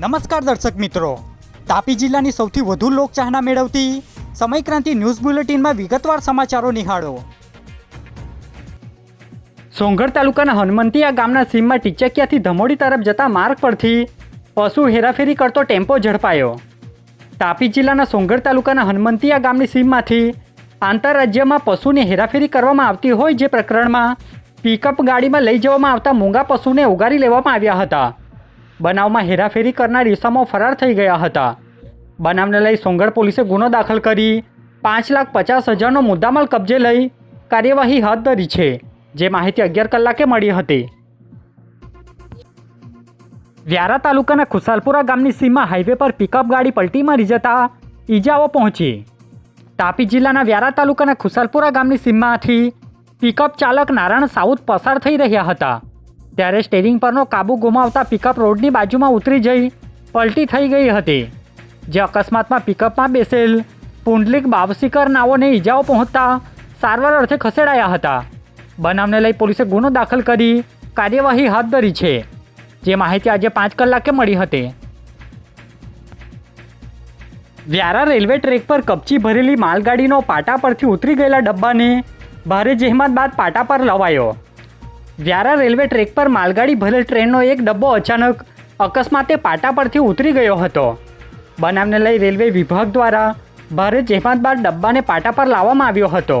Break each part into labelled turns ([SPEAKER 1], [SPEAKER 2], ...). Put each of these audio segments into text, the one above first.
[SPEAKER 1] નમસ્કાર દર્શક મિત્રો. તાપી જિલ્લાની સૌથી વધુ લોકચાહના મેળવતી સમયક્રાંતિ ન્યૂઝ બુલેટિનમાં વિગતવાર સમાચારો નિહાળો. સોંગઢ તાલુકાના હનુમંતિયા ગામના સીમમાં ટીચકિયાથી ધમોડી તરફ જતા માર્ગ પરથી પશુ હેરાફેરી કરતો ટેમ્પો ઝડપાયો. તાપી જિલ્લાના સોંગઢ તાલુકાના હનુમંતિયા ગામની સીમમાંથી આંતરરાજ્યમાં પશુની હેરાફેરી કરવામાં આવતી હોય જે પ્રકરણમાં પિકઅપ ગાડીમાં લઈ જવામાં આવતા મૂંગા પશુને ઉગારી લેવામાં આવ્યા હતા. બનાવમાં હેરાફેરી કરનાર ઈસમો ફરાર થઈ ગયા હતા. બનાવને લઈ સોંગળ પોલીસે ગુનો દાખલ કરી. પાંચ લાખ પચાસ હજારનો મુદ્દામાલ કબજે લઈ કાર્યવાહી હાથ ધરી છે. જે માહિતી અગિયાર કલાકે મળી હતી. વ્યારા તાલુકાના ખુશાલપુરા ગામની સીમમાં હાઈવે પર પિકઅપ ગાડી પલટી મારી જતા ઈજાઓ પહોંચી. તાપી જિલ્લાના વ્યારા તાલુકાના ખુશાલપુરા ગામની સીમમાંથી પિકઅપ ચાલક નારાયણ સાઉથ પસાર થઈ રહ્યા હતા. ત્યારે સ્ટેરિંગ પરનો કાબુ ગુમાવતા પિકઅપ રોડની બાજુમાં ઉતરી જઈ, પલટી થઈ ગઈ હતી. જે અકસ્માતમાં પિકઅપમાં બેસેલ પુંડલિક બાવસીકર નાઓને ઈજાઓ પહોંચતા સારવાર અર્થે ખસેડાયા હતા. બનાવને લઈ પોલીસે ગુનો દાખલ કરી કાર્યવાહી હાથ ધરી છે. જે માહિતી આજે પાંચ કલાકે મળી હતી. વ્યારા રેલવે ટ્રેક પર કપચી ભરેલી માલગાડીનો પાટા પરથી ઉતરી ગયેલા ડબ્બાને ભારે જહેમત બાદ પાટા પર લવાયો. વ્યારા રેલવે ટ્રેક પર માલગાડી ભરેલ ટ્રેનનો એક ડબ્બો અચાનક અકસ્માતે પાટા પરથી ઉતરી ગયો હતો. બનાવને લઈ રેલવે વિભાગ દ્વારા ભારે જહેમત બાદ ડબ્બાને પાટા પર લાવવામાં આવ્યો હતો.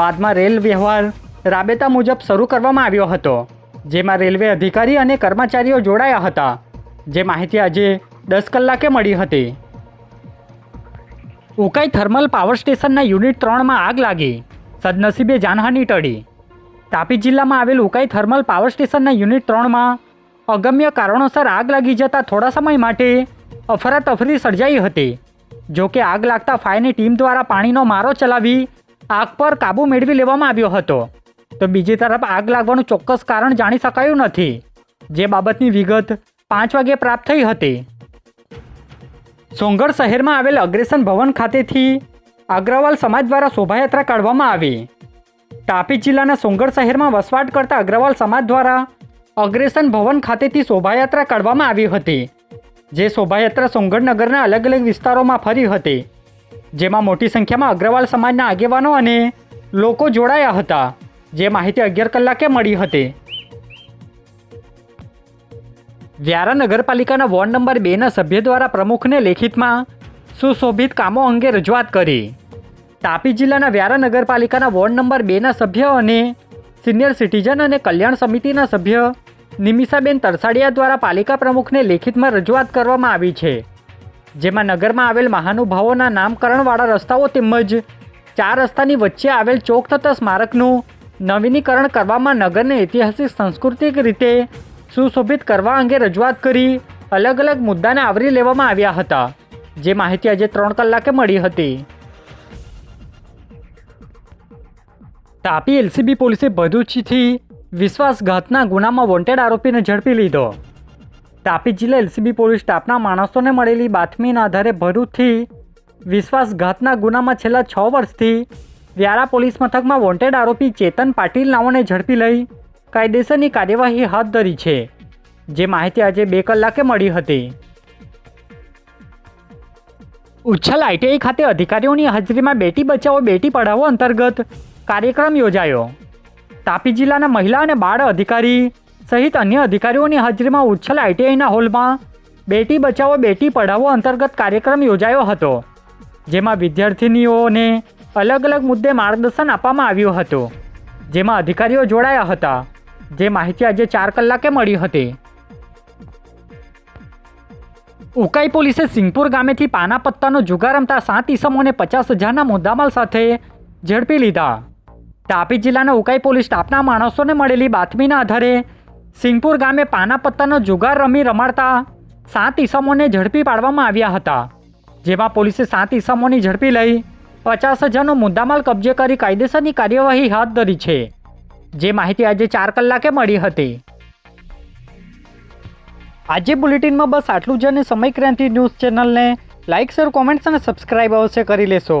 [SPEAKER 1] બાદમાં રેલ વ્યવહાર રાબેતા મુજબ શરૂ કરવામાં આવ્યો હતો, જેમાં રેલવે અધિકારી અને કર્મચારીઓ જોડાયા હતા, જે માહિતી આજે દસ કલાકે મળી હતી. ઉકાઈ થર્મલ પાવર સ્ટેશનના યુનિટ ત્રણમાં આગ લાગી. સદનસીબે જાનહાની ટળી. તાપી જિલ્લામાં આવેલ ઉકાઈ થર્મલ પાવર સ્ટેશનના યુનિટ ત્રણમાં અગમ્ય કારણોસર આગ લાગી જતાં થોડા સમય માટે અફરાતફરી સર્જાઈ હતી. જો કે આગ લાગતા ફાયરની ટીમ દ્વારા પાણીનો મારો ચલાવી આગ પર કાબૂ મેળવી લેવામાં આવ્યો હતો. તો બીજી તરફ આગ લાગવાનું ચોક્કસ કારણ જાણી શકાયું નથી, જે બાબતની વિગત પાંચ વાગે પ્રાપ્ત થઈ હતી. સોંગઢ શહેરમાં આવેલ અગ્રેસન ભવન ખાતેથી અગ્રવાલ સમાજ દ્વારા શોભાયાત્રા કાઢવામાં આવી. તાપી જિલ્લાના સોંગર શહેરમાં વસવાટ કરતા અગ્રવાલ સમાજ દ્વારા અગ્રેસન ભવન ખાતેથી શોભાયાત્રા કાઢવામાં આવી હતી, જે શોભાયાત્રા સોંગઢ નગરના અલગ અલગ વિસ્તારોમાં ફરી હતી, જેમાં મોટી સંખ્યામાં અગ્રવાલ સમાજના આગેવાનો અને લોકો જોડાયા હતા, જે માહિતી અગિયાર કલાકે મળી હતી. વ્યારા નગરપાલિકાના વોર્ડ નંબર બેના સભ્ય દ્વારા પ્રમુખને લેખિતમાં સુશોભિત કામો અંગે રજૂઆત કરી. તાપી જિલ્લાના વ્યારા નગરપાલિકાના વોર્ડ નંબર બેના સભ્ય અને સિનિયર સિટીઝન અને કલ્યાણ સમિતિના સભ્ય નિમિષાબેન તરસાડિયા દ્વારા પાલિકા પ્રમુખને લેખિતમાં રજૂઆત કરવામાં આવી છે, જેમાં નગરમાં આવેલ મહાનુભાવોના નામકરણવાળા રસ્તાઓ તેમજ ચાર રસ્તાની વચ્ચે આવેલ ચોક થતા સ્મારકનું નવીનીકરણ કરવામાં નગરને ઐતિહાસિક, સાંસ્કૃતિક રીતે સુશોભિત કરવા અંગે રજૂઆત કરી અલગ અલગ મુદ્દાને આવરી લેવામાં આવ્યા હતા, જે માહિતી આજે ત્રણ કલાકે મળી હતી. તાપી એલસીબી પોલીસે ભરૂચથી વિશ્વાસઘાતના ગુનામાં વોન્ટેડ આરોપીને ઝડપી લીધો. તાપી જિલ્લા એલસીબી પોલીસ સ્ટાફના માણસોને મળેલી બાતમીના આધારે ભરૂચથી વિશ્વાસઘાતના ગુનામાં છેલ્લા છ વર્ષથી વ્યારા પોલીસ મથકમાં વોન્ટેડ આરોપી ચેતન પાટીલ નાઓને ઝડપી લઈ કાયદેસરની કાર્યવાહી હાથ ધરી છે, જે માહિતી આજે બે કલાકે મળી હતી. ઉચ્છલ આઈટીઆઈ ખાતે અધિકારીઓની હાજરીમાં બેટી બચાવો, બેટી પઢાવો અંતર્ગત કાર્યક્રમ યોજાયો. તાપી જિલ્લાના મહિલા અને બાળ અધિકારી સહિત અન્ય અધિકારીઓની હાજરીમાં ઉચ્છલ આઈટીઆઈના હોલમાં બેટી બચાવો, બેટી પઢાવો અંતર્ગત કાર્યક્રમ યોજાયો હતો, જેમાં વિદ્યાર્થિનીઓને અલગ અલગ મુદ્દે માર્ગદર્શન આપવામાં આવ્યું હતું. જેમાં અધિકારીઓ જોડાયા હતા. જે માહિતી આજે ચાર કલાકે મળી હતી. ઉકાઈ પોલીસે સિંગપુર ગામેથી પાના પત્તાનો જુગાર રમતા સાત ઈસમોને પચાસ હજારના મુદ્દામાલ સાથે ઝડપી લીધા. તાપી જિલ્લાના ઉકાઈ પોલીસ સ્ટાફના માણસોને મળેલી બાતમીના આધારે સિંગપુર ગામે પાના પત્તાનો જુગાર રમી રમાડતા સાત ઈસમોને ઝડપી પાડવામાં આવ્યા હતા, જેમાં પોલીસે સાત ઈસમોની ઝડપી લઈ પચાસ હજારનો મુદ્દામાલ કબજે કરી કાયદેસરની કાર્યવાહી હાથ ધરી છે, જે માહિતી આજે ચાર કલાકે મળી હતી. આજે બુલેટિનમાં બસ આટલું જ અને સમય ક્રાંતિ ન્યૂઝ ચેનલને લાઇક, શેર, કોમેન્ટ્સ અને સબસ્ક્રાઇબ અવશ્ય કરી લેશો.